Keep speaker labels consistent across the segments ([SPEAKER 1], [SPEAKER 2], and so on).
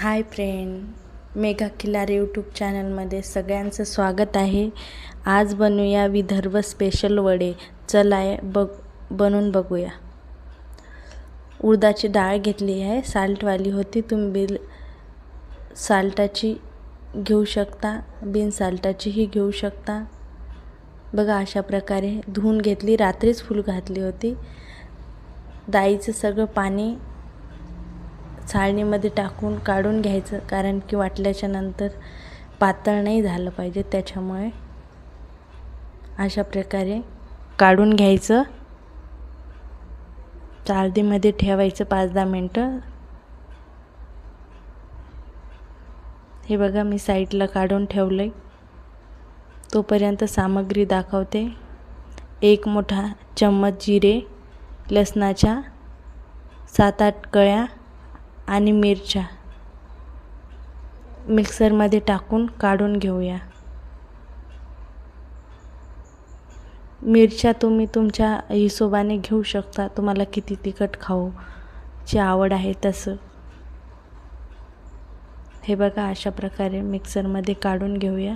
[SPEAKER 1] Hi friend Megha Khilare YouTube चॅनलमध्ये सगळ्यांचं स्वागत आहे. आज बनवूया विदर्भ स्पेशल वडे. चला बघ बनवून बघूया. उडदाची डाळ घेतली आहे. साल्टवाली होती. तुम्ही बिल साल्टाची घेऊ शकता. बिन साल्टाचीही घेऊ शकता. बघा अशा प्रकारे धुवून घेतली. रात्रीच फुल घातली होती. डाळीचं सगळं पाणी चाळणीमध्ये टाकून काढून घ्यायचं कारण की वाटल्याच्या नंतर पातळ नाही झालं पाहिजे. त्याच्यामुळे अशा प्रकारे काढून घ्यायचं. चाळणीमध्ये ठेवायचं पाच दहा मिनटं. हे बघा मी साईडला काढून ठेवलं आहे तोपर्यंत सामग्री दाखवते. एक मोठा चम्मच जिरे लसणाच्या सात आठ कळ्या आणि मिरच्या. मिक्सरमध्ये टाकून काढून घेऊया. मिरच्या तुम्ही तुमच्या हिशोबाने घेऊ शकता. तुम्हाला किती तिखट खाऊची आवड आहे तसं. हे बघा अशा प्रकारे मिक्सरमध्ये काढून घेऊया.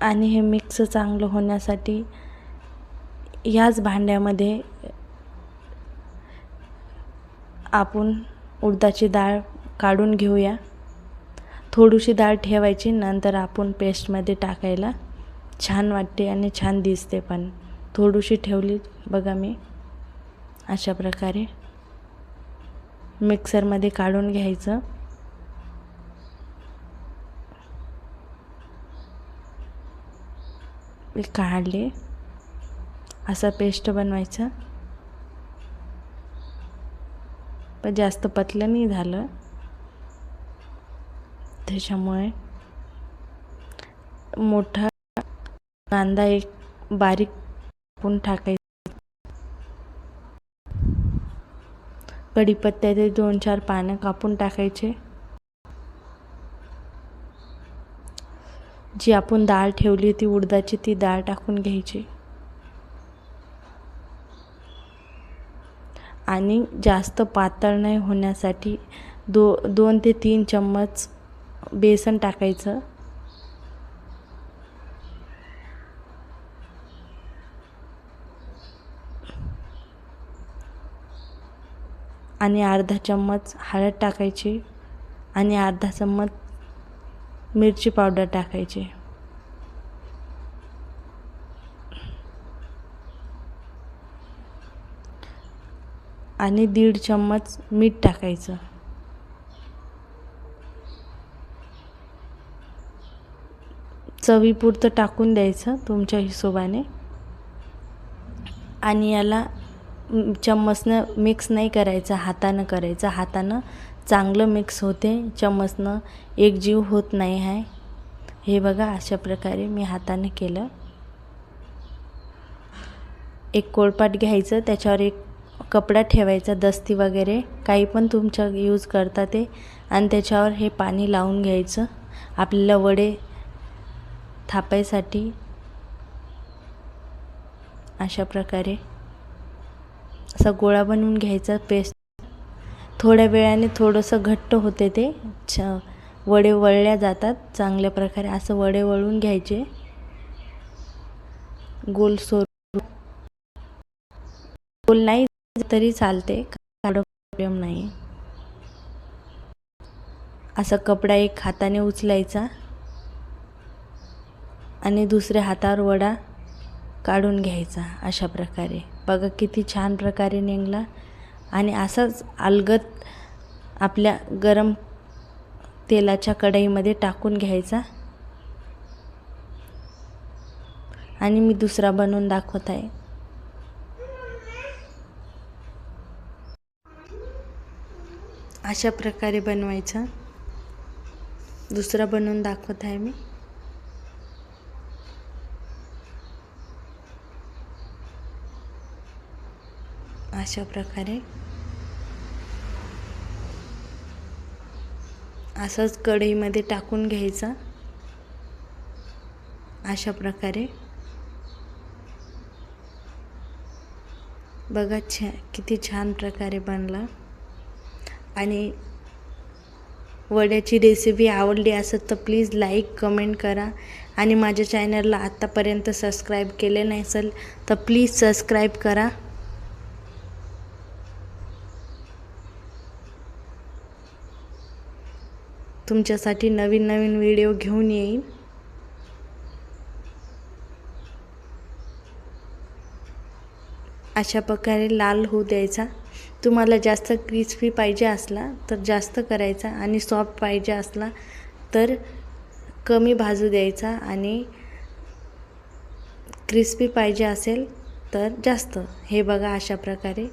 [SPEAKER 1] आणि हे मिक्स चांगलं होण्यासाठी ह्याच भांड्यामध्ये आपण उडदाची डाळ काढून घेऊया. थोडीशी डाळ ठेवायची नंतर आपण पेस्टमध्ये टाकायला छान वाटते आणि छान दिसते पण. थोडीशी ठेवली बघा मी. अशा प्रकारे मिक्सरमध्ये काढून घ्यायचं. काढले. असा पेस्ट बनवायचा. पण जास्त पतलं नाही झालं. त्याच्यामुळे मोठा कांदा एक बारीक कापून टाकायचा. कढीपत्त्याचे दोन चार पानं कापून टाकायचे. जी आपण डाळ ठेवली होती उडदाची ती डाळ टाकून घ्यायची. आणि जास्त पातळ नाही होण्यासाठी दो दोन ते तीन चम्मच बेसन टाकायचं. आणि अर्धा चम्मच हळद टाकायची आणि अर्धा चम्मच मिरची पावडर टाकायची. आणि दीड चम्मच मीठ टाकायचं. चवीपुरतं टाकून द्यायचं तुमच्या हिशोबाने. आणि याला चम्मचनं मिक्स नाही करायचं हातानं करायचं. हातानं चांगलं मिक्स होते चम्मचनं एक जीव होत नाही आहे. हे बघा अशा प्रकारे मी हाताने केलं. एक कोळपाट घ्यायचं त्याच्यावर एक कपडा ठेवायचा दस्ती वगैरे काही पण तुमच्या यूज करता ते. आणि त्याच्यावर हे पाणी लावून घ्यायचं. आपल्याला वडे थापायसाठी अशा प्रकारे. असा गोळा बनवून घ्यायचा पेस्ट थोड्या वेळाने थोडंसं घट्ट होते ते. छ वडे वळल्या जातात चांगल्या प्रकारे. असं वडे वळून घ्यायचे. गोल सोर गोल नाही तरी चालते प्रॉब्लेम नाही. असा कपडा एक हाताने उचलायचा आणि दुसऱ्या हातावर वडा काढून घ्यायचा अशा प्रकारे. बघा किती छान प्रकारे निघला आणि असाच अलगत आपल्या गरम तेलाच्या कढईमध्ये टाकून घ्यायचा. आणि मी दुसरा बनवून दाखवत आहे. अशा प्रकारे बनवायचा. दुसरा बनवून दाखवत आहे मी. अशा प्रकारे. असंच कढईमध्ये टाकून घ्यायचा. अशा प्रकारे. बघा छा किती छान प्रकारे बनला. आणि वड्याची रेसिपी आवडली असेल तर प्लीज लाईक कमेंट करा. आणि माझ्या चॅनलला आत्तापर्यंत सबस्क्राईब केले नाही असेल तर प्लीज सबस्क्राईब करा. तुमच्यासाठी नवीन नवीन व्हिडिओ घेऊन येईन. अशा प्रकारे लाल होऊ द्यायचा. तुम्हाला जास्त क्रिस्पी पाहिजे असला तर जास्त करायचा आणि सॉफ्ट पाहिजे असला तर कमी भाजू द्यायचा आणि क्रिस्पी पाहिजे असेल तर जास्त. हे बघा अशा प्रकारे.